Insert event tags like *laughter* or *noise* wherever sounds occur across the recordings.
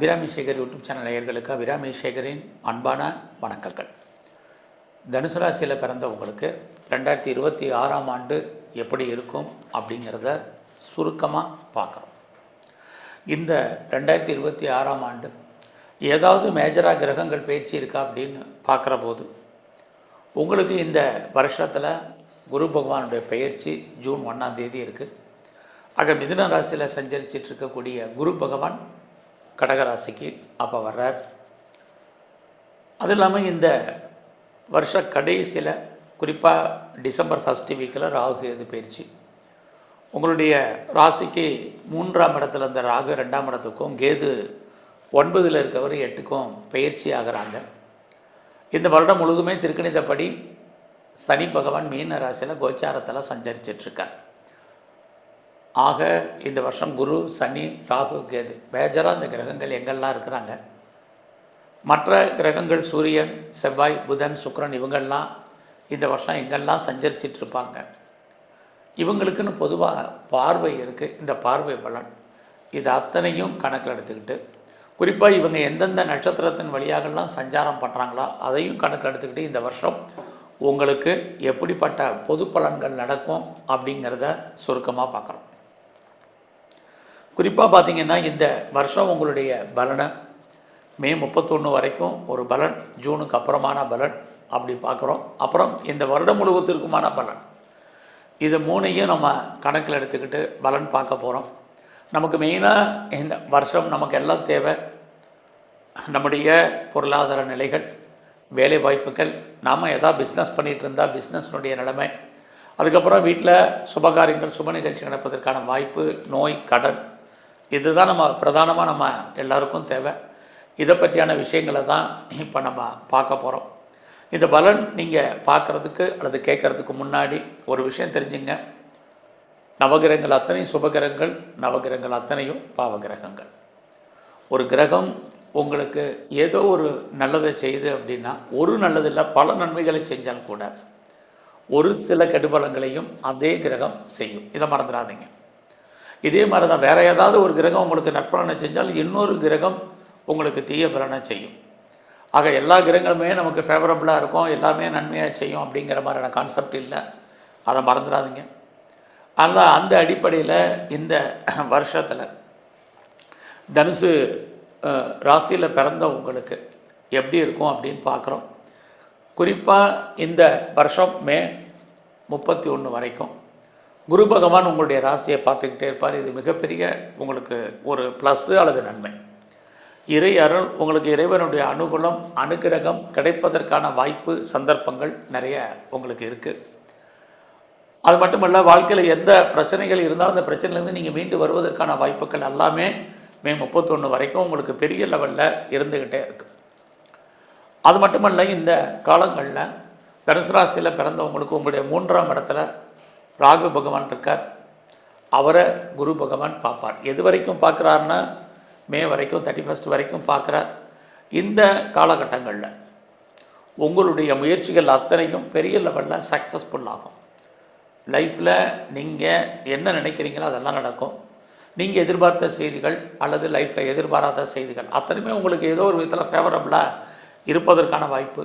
Abirami Sekar YouTube channel நேயர்களுக்கு அபிராமி சேகரின் அன்பான வணக்கங்கள். தனுசு ராசியில் பிறந்தவங்களுக்கு ரெண்டாயிரத்தி இருபத்தி ஆறாம் ஆண்டு எப்படி இருக்கும் அப்படிங்கிறத சுருக்கமாக பார்க்குறோம். இந்த ரெண்டாயிரத்தி இருபத்தி ஆறாம் ஆண்டு ஏதாவது மேஜராக கிரகங்கள் பயிற்சி இருக்கா அப்படின்னு பார்க்குற போது உங்களுக்கு இந்த வருஷத்தில் குரு பகவானுடைய பயிற்சி ஜூன் ஒன்றாம் தேதி இருக்குது ஆக மிதுன ராசியில் சஞ்சரிச்சிட்டு இருக்கக்கூடிய குரு பகவான் கடகராசிக்கு அப்போ வர்றார் அது இல்லாமல் இந்த வருஷ கடைசியில் குறிப்பாக டிசம்பர் ஃபஸ்ட்டு வீக்கில் ராகு எது போயிடுச்சு உங்களுடைய ராசிக்கு மூன்றாம் இடத்துல இந்த ராகு ரெண்டாம் இடத்துக்கும் கேது ஒன்பதில் இருக்கவர் எட்டுக்கும் பயிற்சி ஆகிறாங்க. இந்த வருடம் முழுதுமே திருக்கணிதப்படி சனி பகவான் மீன ராசியில் கோச்சாரத்தில் சஞ்சரிச்சிட்ருக்கார் ஆக இந்த வருஷம் குரு சனி ராகு கேது. மேஜராக இந்த கிரகங்கள் எங்கெல்லாம் இருக்கிறாங்க? மற்ற கிரகங்கள் சூரியன் செவ்வாய் புதன் சுக்ரன் இவங்கெல்லாம் இந்த வருஷம் எங்கெல்லாம் சஞ்சரிச்சிட்டு இருப்பாங்க இவங்களுக்குன்னு பொதுவாக பார்வை இருக்குது இந்த பார்வை பலன். இது அத்தனையும் கணக்கில் எடுத்துக்கிட்டு குறிப்பாக இவங்க எந்தெந்த நட்சத்திரத்தின் வழியாகலாம் சஞ்சாரம் பண்ணுறாங்களோ அதையும் கணக்கில் எடுத்துக்கிட்டு இந்த வருஷம் உங்களுக்கு எப்படிப்பட்ட பொது பலன்கள் நடக்கும் அப்படிங்கிறத சுருக்கமாக பார்க்குறோம். குறிப்பாக பார்த்தீங்கன்னா இந்த வருஷம் உங்களுடைய பலனை மே முப்பத்தொன்று வரைக்கும் ஒரு பலன் ஜூனுக்கு அப்புறமான பலன் அப்படி பார்க்குறோம் அப்புறம் இந்த வருடம் முழுவதற்குமான பலன். இது மூணையும் நம்ம கணக்கில் எடுத்துக்கிட்டு பலன் பார்க்க போகிறோம் நமக்கு மெயினாக இந்த வருஷம் நமக்கு எல்லாம் தேவை. நம்முடைய பொருளாதார நிலைகள் வேலை வாய்ப்புகள் நாம் எதாவது பிஸ்னஸ் பண்ணிகிட்டு இருந்தால் பிஸ்னஸ்னுடைய நிலைமை. அதுக்கப்புறம் வீட்டில் சுபகாரியங்கள் சுப நிகழ்ச்சி நடப்பதற்கான வாய்ப்பு நோய் கடன் இதுதான் நம்ம பிரதானமாக நம்ம எல்லாருக்கும் தேவை. இதை பற்றியான விஷயங்களை தான் இப்போ நம்ம பார்க்க போகிறோம் இந்த பலன் நீங்கள் பார்க்குறதுக்கு அல்லது கேட்குறதுக்கு முன்னாடி ஒரு விஷயம் தெரிஞ்சுங்க. நவகிரகங்கள் அத்தனையும் சுபகிரகங்கள் நவகிரகங்கள் அத்தனையும் பாவகிரகங்கள். ஒரு கிரகம் உங்களுக்கு ஏதோ ஒரு நல்லதை செய்யுது அப்படின்னா ஒரு நல்லதில்லை பல நன்மைகளை செஞ்சால் கூட ஒரு சில கெடுபலங்களையும் அதே கிரகம் செய்யும். இதை மறந்துடாதீங்க. இதே மாதிரி தான் வேறு ஏதாவது ஒரு கிரகம் உங்களுக்கு நற்பலனை செஞ்சால் இன்னொரு கிரகம் உங்களுக்கு தீய பலனை செய்யும். ஆக எல்லா கிரகங்களுமே நமக்கு ஃபேவரபுளாக இருக்கும் எல்லாமே நன்மையாக செய்யும் அப்படிங்கிற மாதிரியான கான்செப்ட் இல்லை. அதை மறந்துடாதீங்க. ஆனால் அந்த அடிப்படையில் இந்த *clears throat* வருஷத்தில் தனுசு ராசியில் பிறந்த உங்களுக்கு எப்படி இருக்கும் அப்படின்னு பார்க்குறோம். குறிப்பாக இந்த வருஷம் மே முப்பத்தி ஒன்று வரைக்கும். குரு பகவான் உங்களுடைய ராசியை பார்த்துக்கிட்டே இருப்பார். இது மிகப்பெரிய உங்களுக்கு ஒரு ப்ளஸ்ஸு அல்லது நன்மை. இறை அருள் உங்களுக்கு இறைவனுடைய அனுகூலம் அனுகிரகம் கிடைப்பதற்கான வாய்ப்பு சந்தர்ப்பங்கள் நிறைய உங்களுக்கு இருக்குது அது மட்டுமல்ல வாழ்க்கையில் எந்த பிரச்சனைகள் இருந்தாலும் அந்த பிரச்சனையிலேருந்து நீங்கள் மீண்டு வருவதற்கான வாய்ப்புகள் எல்லாமே மே முப்பத்தொன்று வரைக்கும் உங்களுக்கு பெரிய லெவலில் இருந்துக்கிட்டே இருக்குது அது மட்டுமல்ல இந்த காலங்களில் தனுசு ராசியில் பிறந்தவங்களுக்கு உங்களுடைய மூன்றாம் இடத்துல ராகு பகவான் இருக்கார். அவரை குரு பகவான் பார்ப்பார். எது வரைக்கும் பார்க்குறாருன்னா மே வரைக்கும் தேர்ட்டி ஃபஸ்ட் வரைக்கும் பார்க்குறார். இந்த காலகட்டங்களில் உங்களுடைய முயற்சிகள் அத்தனையும் பெரிய லெவலில் சக்ஸஸ்ஃபுல் ஆகும். லைஃப்பில் நீங்கள் என்ன நினைக்கிறீங்களோ அதெல்லாம் நடக்கும். நீங்கள் எதிர்பார்த்த செய்திகள் அல்லது லைஃப்பில் எதிர்பாராத செய்திகள் அத்தனையுமே உங்களுக்கு ஏதோ ஒரு விதத்தில் ஃபேவரபுளாக இருப்பதற்கான வாய்ப்பு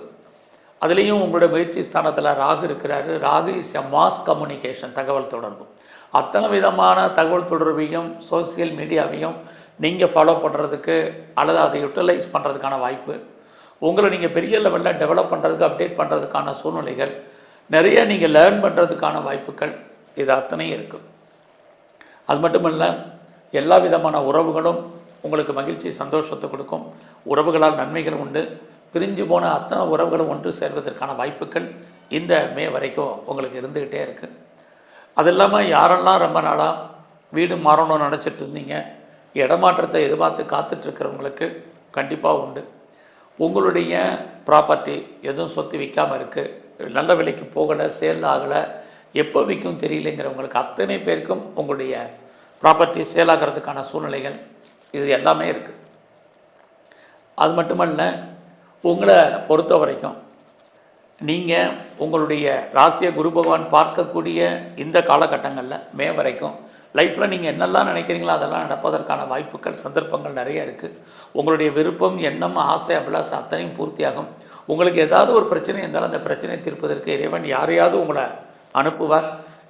அதுலேயும் உங்களுடைய முயற்சி ஸ்தானத்தில் ராகு இருக்கிறாரு. Rahu is a mass communication தகவல் தொடர்பு. அத்தனை விதமான தகவல் தொடர்பையும் சோசியல் மீடியாவையும் நீங்கள் ஃபாலோ பண்ணுறதுக்கு அல்லது அதை யூட்டிலைஸ் பண்ணுறதுக்கான வாய்ப்பு. உங்களை நீங்கள் பெரிய லெவலில் டெவலப் பண்ணுறதுக்கு அப்டேட் பண்ணுறதுக்கான சூழ்நிலைகள். நிறைய நீங்கள் லேர்ன் பண்ணுறதுக்கான வாய்ப்புகள். இது அத்தனையும் இருக்குது அது மட்டும் இல்லை எல்லா விதமான உறவுகளும் உங்களுக்கு மகிழ்ச்சி சந்தோஷத்தை கொடுக்கும். உறவுகளால் நன்மைகள் உண்டு. பிரிஞ்சு போன அத்தனை உறவுகளும் ஒன்று சேர்வதற்கான வாய்ப்புகள் இந்த மே வரைக்கும் உங்களுக்கு இருந்துக்கிட்டே இருக்குது அது இல்லாமல் யாரெல்லாம் ரொம்ப நாளாக வீடு மாறணும்னு நினச்சிட்டு இருந்தீங்க இடமாற்றத்தை எதிர்பார்த்து காத்துட்ருக்கிறவங்களுக்கு கண்டிப்பாக உண்டு. உங்களுடைய ப்ராப்பர்ட்டி எதுவும் சொத்து விற்காமல் இருக்குது நல்ல விலைக்கு போகலை சேல் ஆகலை எப்போ விற்கும் தெரியலைங்கிறவங்களுக்கு அத்தனை பேருக்கும் உங்களுடைய ப்ராப்பர்ட்டி சேல் ஆகிறதுக்கான சூழ்நிலைகள் இது எல்லாமே இருக்குது அது மட்டுமல்ல உங்களை பொறுத்த வரைக்கும் நீங்கள் உங்களுடைய ராசிய குரு பகவான் பார்க்கக்கூடிய இந்த காலகட்டங்களில் மே வரைக்கும் லைஃப்பில் நீங்கள் என்னெல்லாம் நினைக்கிறீங்களோ அதெல்லாம் நடப்பதற்கான வாய்ப்புகள் சந்தர்ப்பங்கள் நிறைய இருக்குது உங்களுடைய விருப்பம் எண்ணம் ஆசை அபிலாசம் அத்தனையும் பூர்த்தியாகும். உங்களுக்கு ஏதாவது ஒரு பிரச்சனை இருந்தாலும் அந்த பிரச்சனையை தீர்ப்பதற்கு இறைவன் யாரையாவது உங்களை அனுப்புவார்.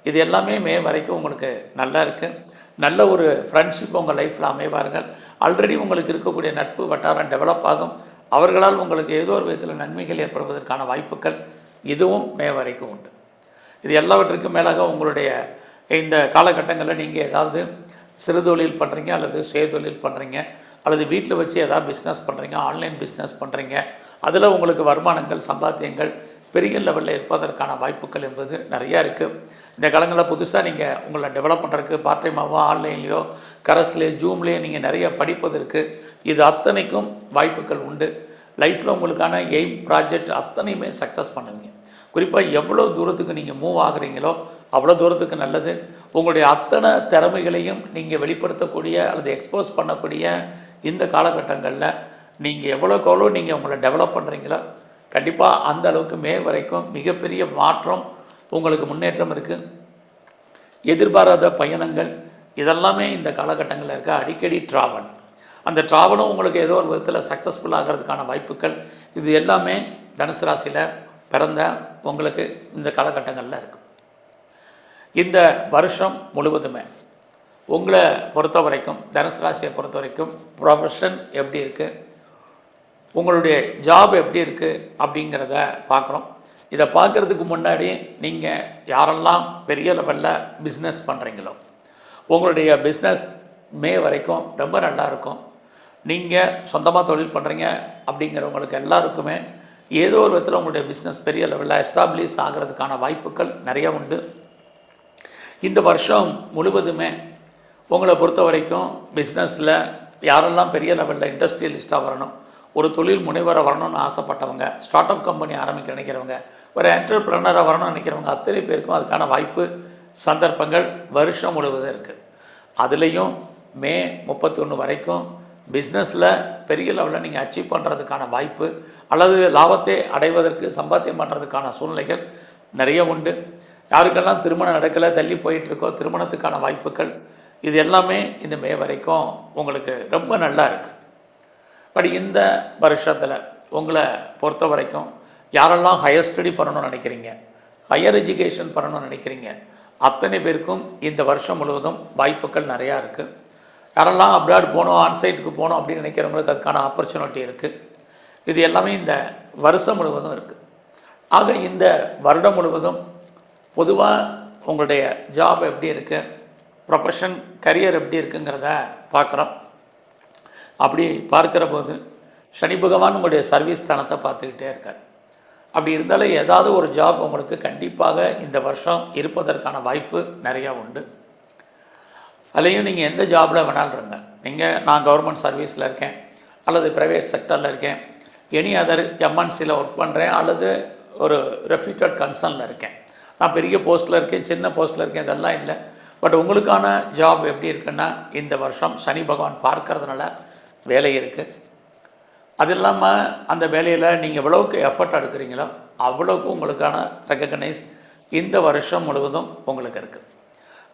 இது எல்லாமே மே வரைக்கும் உங்களுக்கு நல்லா இருக்குது நல்ல ஒரு ஃப்ரெண்ட்ஷிப் உங்கள் லைஃப்பில் அமைவார்கள். ஆல்ரெடி உங்களுக்கு இருக்கக்கூடிய நட்பு வட்டாரம் டெவலப் ஆகும். அவர்களால் உங்களுக்கு ஏதோ ஒரு விதத்தில் நன்மைகள் ஏற்படுவதற்கான வாய்ப்புகள் இதுவும் மே வரைக்கும் உண்டு. இது எல்லாவற்றுக்கும் மேலாக உங்களுடைய இந்த காலகட்டங்களில் நீங்கள் ஏதாவது சிறு தொழில் பண்ணுறீங்க அல்லது சுயதொழில் பண்ணுறீங்க அல்லது வீட்டில் வச்சு ஏதாவது பிஸ்னஸ் பண்ணுறீங்க ஆன்லைன் பிஸ்னஸ் பண்ணுறீங்க அதில் உங்களுக்கு வருமானங்கள் சம்பாத்தியங்கள் பெரிய லெவலில் இருப்பதற்கான வாய்ப்புகள் என்பது நிறையா இருக்குது இந்த காலங்களில் புதுசாக நீங்கள் உங்களை டெவலப் பண்ணுறதுக்கு பார்ட் டைமாவோ ஆன்லைன்லேயோ கரஸ்லேயோ ஜூம்லேயோ நீங்கள் நிறைய படிப்பதற்கு இது அத்தனைக்கும் வாய்ப்புகள் உண்டு. லைஃப்பில் உங்களுக்கான எய்ம் ப்ராஜெக்ட் அத்தனையுமே சக்ஸஸ் பண்ணுவீங்க. குறிப்பாக எவ்வளோ தூரத்துக்கு நீங்கள் மூவ் ஆகுறீங்களோ அவ்வளோ தூரத்துக்கு நல்லது. உங்களுடைய அத்தனை திறமைகளையும் நீங்கள் வெளிப்படுத்தக்கூடிய அல்லது எக்ஸ்போஸ் பண்ணக்கூடிய இந்த காலகட்டங்களில் நீங்கள் எவ்வளோக்கு எவ்வளோ நீங்கள் உங்களை டெவலப் பண்ணுறீங்களோ கண்டிப்பாக அந்த அளவுக்கு மே வரைக்கும் மிகப்பெரிய மாற்றம் உங்களுக்கு முன்னேற்றம் இருக்குது எதிர்பாராத பயணங்கள் இதெல்லாமே இந்த காலகட்டங்களில் இருக்க. அடிக்கடி ட்ராவல் அந்த ட்ராவலும் உங்களுக்கு ஏதோ ஒரு விதத்தில் சக்ஸஸ்ஃபுல் ஆகிறதுக்கான வாய்ப்புகள். இது எல்லாமே தனுசு ராசியில் பிறந்த உங்களுக்கு இந்த காலகட்டங்களில் இருக்கும் இந்த வருஷம் முழுவதுமே உங்களை பொறுத்த வரைக்கும் தனுசு ராசியை பொறுத்த வரைக்கும் ப்ரொஃபஷன் எப்படி இருக்குது உங்களுடைய ஜாப் எப்படி இருக்குது அப்படிங்கிறத பார்க்குறோம். இதை பார்க்குறதுக்கு முன்னாடி நீங்கள் யாரெல்லாம் பெரிய லெவலில் பிஸ்னஸ் பண்ணுறீங்களோ உங்களுடைய பிஸ்னஸ் மே வரைக்கும் ரொம்ப நல்லா இருக்கும். நீங்கள் சொந்தமாக தொழில் பண்ணுறீங்க அப்படிங்கிறவங்களுக்கு எல்லாருக்குமே ஏதோ ஒரு விதத்தில் உங்களுடைய பிஸ்னஸ் பெரிய லெவலில் எஸ்டாப்ளிஷ் ஆகிறதுக்கான வாய்ப்புகள் நிறைய உண்டு. இந்த வருஷம் முழுவதுமே உங்களை பொறுத்த வரைக்கும் பிஸ்னஸில் யாரெல்லாம் பெரிய லெவலில் இண்டஸ்ட்ரியலிஸ்ட்டாக வரணும் ஒரு தொழில் முனைவராக வரணும்னு ஆசைப்பட்டவங்க ஸ்டார்ட் அப் கம்பெனி ஆரம்பிக்க நினைக்கிறவங்க ஒரு என்டர்பிரனராக வரணும்னு நினைக்கிறவங்க அத்தனை பேருக்கும் அதுக்கான வாய்ப்பு சந்தர்ப்பங்கள் வருஷம் முழுவதும் இருக்குது அதுலேயும் மே முப்பத்தி ஒன்று வரைக்கும் பிஸ்னஸில் பெரிய லெவலில் நீங்கள் அச்சீவ் பண்ணுறதுக்கான வாய்ப்பு அல்லது லாபத்தை அடைவதற்கு சம்பாத்தியம் பண்ணுறதுக்கான சூழ்நிலைகள் நிறைய உண்டு. யாருக்கெல்லாம் திருமணம் நடக்கலை தள்ளி போயிட்டுருக்கோ திருமணத்துக்கான வாய்ப்புகள் இது எல்லாமே இந்த மே வரைக்கும் உங்களுக்கு ரொம்ப நல்லா இருக்குது பட் இந்த வருஷத்தில் உங்களை பொறுத்த வரைக்கும் யாரெல்லாம் ஹையர் ஸ்டடி பண்ணணும்னு நினைக்கிறீங்க? ஹையர் எஜுகேஷன் பண்ணணும்னு நினைக்கிறீங்க? அத்தனை பேருக்கும் இந்த வருஷம் முழுவதும் வாய்ப்புகள் நிறையா இருக்குது யாரெல்லாம் அப்ராட் போகணும் ஆன்சைட்டுக்கு போகணும் அப்படின்னு நினைக்கிறவங்களுக்கு அதுக்கான ஆப்பர்ச்சுனிட்டி இருக்குது இது எல்லாமே இந்த வருஷம் முழுவதும் இருக்குது ஆக இந்த வருடம் முழுவதும் பொதுவாக உங்களுடைய ஜாப் எப்படி இருக்குது ப்ரொஃபஷன் கரியர் எப்படி இருக்குங்கிறத பார்க்குறோம். அப்படி பார்க்கிற போது சனி பகவான் உங்களுடைய சர்வீஸ் ஸ்தானத்தை பார்த்துக்கிட்டே இருக்கார். அப்படி இருந்தாலும் ஏதாவது ஒரு ஜாப் உங்களுக்கு கண்டிப்பாக இந்த வருஷம் இருப்பதற்கான வாய்ப்பு நிறையா உண்டு. அதுலேயும் நீங்கள் எந்த ஜாபில் வேணாலும் இருங்க. நீங்கள் நான் கவர்மெண்ட் சர்வீஸில் இருக்கேன் அல்லது ப்ரைவேட் செக்டரில் இருக்கேன் எனி அதர் எம்என்சியில் ஒர்க் பண்ணுறேன் அல்லது ஒரு ரெப்யூட்டட் கன்சர்னில் இருக்கேன். நான் பெரிய போஸ்ட்டில் இருக்கேன் சின்ன போஸ்ட்டில் இருக்கேன் இதெல்லாம் இல்லை. பட் உங்களுக்கான ஜாப் எப்படி இருக்குன்னா இந்த வருஷம் சனி பகவான் பார்க்கறதுனால வேலை இருக்குது அது இல்லாமல் அந்த வேலையில் நீங்கள் எவ்வளோக்கு எஃபர்ட் எடுக்கிறீங்களோ அவ்வளோக்கு உங்களுக்கான ரெக்கக்னைஸ் இந்த வருஷம் முழுவதும் உங்களுக்கு இருக்குது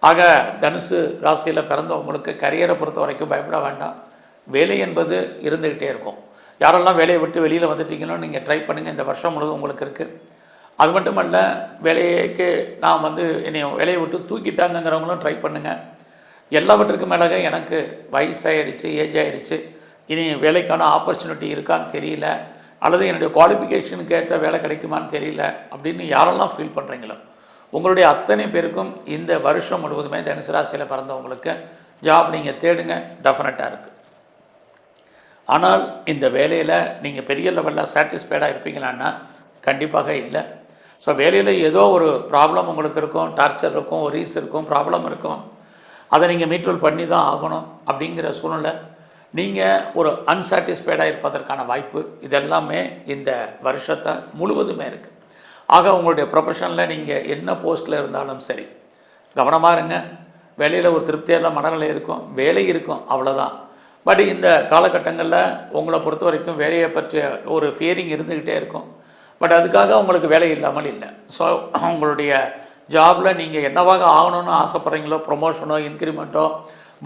ஆக தனுசு ராசியில் பிறந்தவங்களுக்கு கரியரை பொறுத்த வரைக்கும் பயப்பட வேண்டாம். வேலை என்பது இருந்துக்கிட்டே இருக்கும். யாரெல்லாம் வேலையை விட்டு வெளியில் வந்துட்டீங்களோ நீங்கள் ட்ரை பண்ணுங்கள் இந்த வருஷம் முழுவதும் உங்களுக்கு இருக்குது அது மட்டும் அல்ல வேலைக்கு நான் வந்து என்னை வேலையை விட்டு தூக்கிட்டாங்கங்கிறவங்களும் ட்ரை பண்ணுங்கள் எல்லாவற்றுக்கும் மேலாக எனக்கு வயசாகிடுச்சு ஏஜ் ஆயிருச்சு. இனி வேலைக்கான ஆப்பர்ச்சுனிட்டி இருக்கான்னு தெரியல அல்லது என்னுடைய குவாலிஃபிகேஷனுக்கு ஏற்ற வேலை கிடைக்குமான்னு தெரியல அப்படின்னு யாரெல்லாம் ஃபீல் பண்ணுறீங்களோ உங்களுடைய அத்தனை பேருக்கும் இந்த வருஷம் முழுவதுமே தனுசு ராசியில் பிறந்தவங்களுக்கு ஜாப் நீங்கள் தேடுங்க டெஃபினட்டாக இருக்குது ஆனால் இந்த வேலையில் நீங்கள் பெரிய லெவலில் சாட்டிஸ்ஃபைடாக இருப்பீங்களான்னா கண்டிப்பாக இல்லை. ஸோ வேலையில் ஏதோ ஒரு ப்ராப்ளம் உங்களுக்கு இருக்கும் டார்ச்சர் இருக்கும் ரீஸ் இருக்கும் ப்ராப்ளம் இருக்கும். அதை நீங்கள் மீட்வல் பண்ணி தான் ஆகணும் அப்படிங்கிற சூழ்நிலை நீங்கள் ஒரு அன்சாட்டிஸ்ஃபைடாக இருப்பதற்கான வாய்ப்பு இதெல்லாமே இந்த வருஷத்தை முழுவதுமே இருக்குது ஆக உங்களுடைய ப்ரொஃபஷனில் நீங்கள் என்ன போஸ்ட்டில் இருந்தாலும் சரி கவனமாக இருங்க. வேலையில் ஒரு திருப்தியான மனநிலை இருக்கும் வேலை இருக்கும் அவ்வளோதான் பட் இந்த காலகட்டங்களில் உங்களை பொறுத்த வரைக்கும் வேலையை பற்றிய ஒரு ஃபியரிங் இருந்துக்கிட்டே இருக்கும். பட் அதுக்காக உங்களுக்கு வேலை இல்லாமல் இல்லை. ஸோ உங்களுடைய ஜாபில் நீங்கள் என்னவாக ஆகணும்னு ஆசைப்பட்றீங்களோ ப்ரொமோஷனோ இன்க்ரிமெண்ட்டோ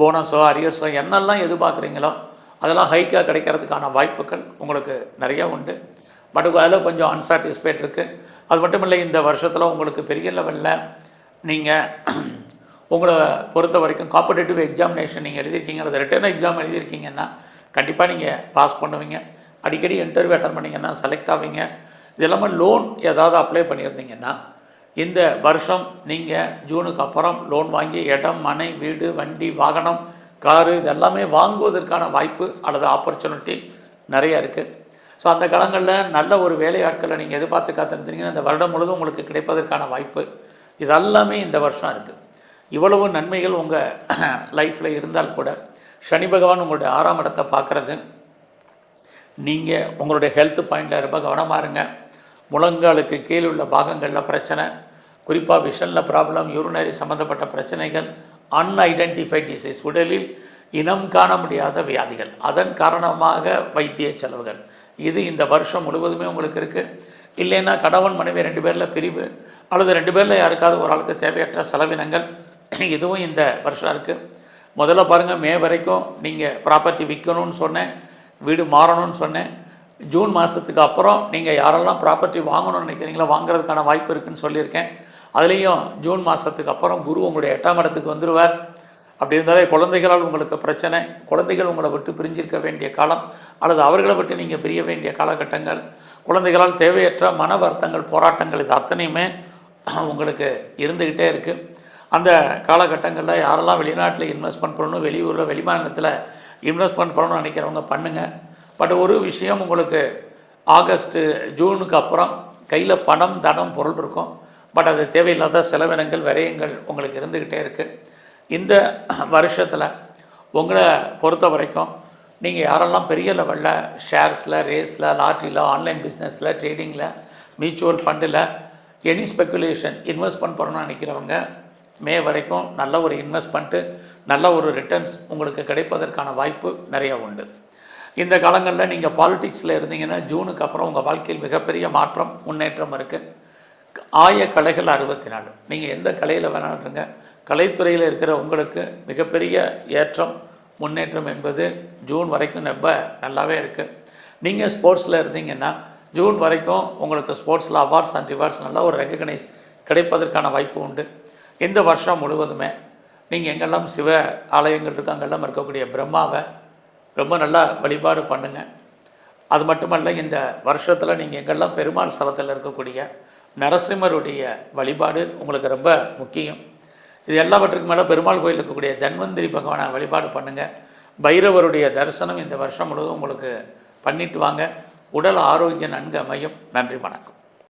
போனஸோ அரியர்ஸோ என்னெல்லாம் எதிர்பார்க்குறீங்களோ அதெல்லாம் ஹைக்காக கிடைக்கிறதுக்கான வாய்ப்புகள் உங்களுக்கு நிறையா உண்டு. பட் அதில் கொஞ்சம் அன்சாட்டிஸ்ஃபைட் இருக்குது அது மட்டும் இல்லை இந்த வருஷத்தில் உங்களுக்கு பெரிய லெவலில் நீங்கள் உங்களை பொறுத்த வரைக்கும் காம்படேட்டிவ் எக்ஸாமினேஷன் நீங்கள் எழுதியிருக்கீங்க. அல்லது ரிட்டர்ன் எக்ஸாம் எழுதியிருக்கீங்கன்னா கண்டிப்பாக நீங்கள் பாஸ் பண்ணுவீங்க. அடிக்கடி இன்டர்வியூ அட்டன் பண்ணிங்கன்னா செலக்ட் ஆவீங்க. இது இல்லாமல் லோன் ஏதாவது அப்ளை பண்ணியிருந்தீங்கன்னா இந்த வருஷம் நீங்கள் ஜூனுக்கு அப்புறம் லோன் வாங்கி இடம் மனை வீடு வண்டி வாகனம் காரு இதெல்லாமே வாங்குவதற்கான வாய்ப்பு அல்லது ஆப்பர்ச்சுனிட்டி நிறையா இருக்குது ஸோ அந்த காலங்களில் நல்ல ஒரு வேலையாட்களை நீங்கள் எதிர்பார்த்து காத்திருந்தீங்கன்னா இந்த வருடம் முழுதும் உங்களுக்கு கிடைப்பதற்கான வாய்ப்பு இதெல்லாமே இந்த வருஷம் இருக்குது இவ்வளவு நன்மைகள் உங்கள் *clears throat* லைஃப்பில் இருந்தால் கூட சனி பகவான் உங்களுடைய ஆறாம் இடத்தை பார்க்குறது. நீங்கள் உங்களுடைய ஹெல்த் பாயிண்டில் ரொம்ப கவனமாக இருங்க. முழங்காலுக்கு கீழே உள்ள பாகங்களில் பிரச்சனை குறிப்பாக விஷனில் ப்ராப்ளம் யூரினரி சம்மந்தப்பட்ட பிரச்சனைகள் அன்ஐடென்டிஃபைட் டிசீஸ் உடலில் இனம் காண முடியாத வியாதிகள். அதன் காரணமாக வைத்திய செலவுகள். இது இந்த வருஷம் முழுவதுமே உங்களுக்கு இருக்குது இல்லைன்னா கணவன் மனைவி ரெண்டு பேரில் பிரிவு அல்லது ரெண்டு பேரில் யாருக்காவது ஒரு ஆளுக்கு தேவையற்ற செலவினங்கள் இதுவும் இந்த வருஷம் இருக்குது முதல்ல பாருங்கள் மே வரைக்கும் நீங்கள் ப்ராப்பர்ட்டி விற்கணும்னு சொன்னேன் வீடு மாறணும்னு சொன்னேன். ஜூன் மாதத்துக்கு அப்புறம் நீங்கள் யாரெல்லாம் ப்ராப்பர்ட்டி வாங்கணும்னு நினைக்கிறீங்களோ வாங்குறதுக்கான வாய்ப்பு இருக்குன்னு சொல்லியிருக்கேன். அதுலேயும் ஜூன் மாதத்துக்கு அப்புறம் குரு உங்களுடைய எட்டாம் இடத்துக்கு வந்துடுவார் அப்படி இருந்தாலே குழந்தைகளால் உங்களுக்கு பிரச்சனை குழந்தைகள் உங்களை விட்டு பிரிஞ்சிருக்க வேண்டிய காலம் அல்லது அவர்களை விட்டு நீங்கள் பிரிய வேண்டிய காலகட்டங்கள் குழந்தைகளால் தேவையற்ற மன வருத்தங்கள் போராட்டங்கள் இது அத்தனையுமே உங்களுக்கு இருந்துக்கிட்டே இருக்குது அந்த காலகட்டங்களில் யாரெல்லாம் வெளிநாட்டில் இன்வெஸ்ட்மெண்ட் பண்ணணும் வெளியூரில் வெளிமாநிலத்தில் இன்வெஸ்ட்மெண்ட் பண்ணணும்னு நினைக்கிறவங்க பண்ணுங்கள் பட் ஒரு விஷயம் உங்களுக்கு ஆகஸ்ட்டு ஜூனுக்கு அப்புறம் கையில் பணம் தனம் பொருள் இருக்கும். பட் அது தேவையில்லாத செலவினங்கள் விரயங்கள் உங்களுக்கு இருந்துக்கிட்டே இருக்குது இந்த வருஷத்தில் உங்களை பொறுத்த வரைக்கும் நீங்கள் யாரெல்லாம் பெரிய லெவலில் ஷேர்ஸில் ரேஸில் லாட்ரியில் ஆன்லைன் பிஸ்னஸில் ட்ரேடிங்கில் மியூச்சுவல் ஃபண்டில் எனி ஸ்பெக்குலேஷன் இன்வெஸ்ட்மெண்ட் பண்ணணும்னு நினைக்கிறவங்க மே வரைக்கும் நல்ல ஒரு இன்வெஸ்ட்மெண்ட்டு நல்ல ஒரு ரிட்டர்ன்ஸ் உங்களுக்கு கிடைப்பதற்கான வாய்ப்பு நிறைய உண்டு. இந்த காலங்களில் நீங்கள் பாலிட்டிக்ஸில் இருந்தீங்கன்னா ஜூனுக்கு அப்புறம் உங்கள் வாழ்க்கையில் மிகப்பெரிய மாற்றம் முன்னேற்றம் இருக்குது ஆய கலைகள் அறுபத்தி நாலு நீங்கள் எந்த கலையில் வேணாலும் இருங்க. கலைத்துறையில் இருக்கிற உங்களுக்கு மிகப்பெரிய ஏற்றம் முன்னேற்றம் என்பது ஜூன் வரைக்கும் ரொம்ப நல்லாவே இருக்குது நீங்கள் ஸ்போர்ட்ஸில் இருந்தீங்கன்னா ஜூன் வரைக்கும் உங்களுக்கு ஸ்போர்ட்ஸில் அவார்ட்ஸ் அண்ட் ரிவார்ட்ஸ் நல்லா ஒரு ரெக்கக்னைஸ் கிடைப்பதற்கான வாய்ப்பு உண்டு. இந்த வருஷம் முழுவதுமே நீங்கள் எங்கெல்லாம் சிவ ஆலயங்கள் இருக்கு அங்கெல்லாம் இருக்கக்கூடிய பிரம்மாவை ரொம்ப நல்லா வழிபாடு பண்ணுங்கள் அது மட்டுமல்ல இந்த வருஷத்தில் நீங்கள் எங்கெல்லாம் பெருமாள் ஸ்தலத்தில் இருக்கக்கூடிய நரசிம்மருடைய வழிபாடு உங்களுக்கு ரொம்ப முக்கியம். இது எல்லாவற்றுக்கு மேலே பெருமாள் கோயில் இருக்கக்கூடிய தன்வந்திரி பகவானை வழிபாடு பண்ணுங்கள் பைரவருடைய தரிசனம் இந்த வருஷம் முழுவதும் உங்களுக்கு பண்ணிட்டு வாங்க. உடல் ஆரோக்கியம் நன்கு அமையும். நன்றி வணக்கம்.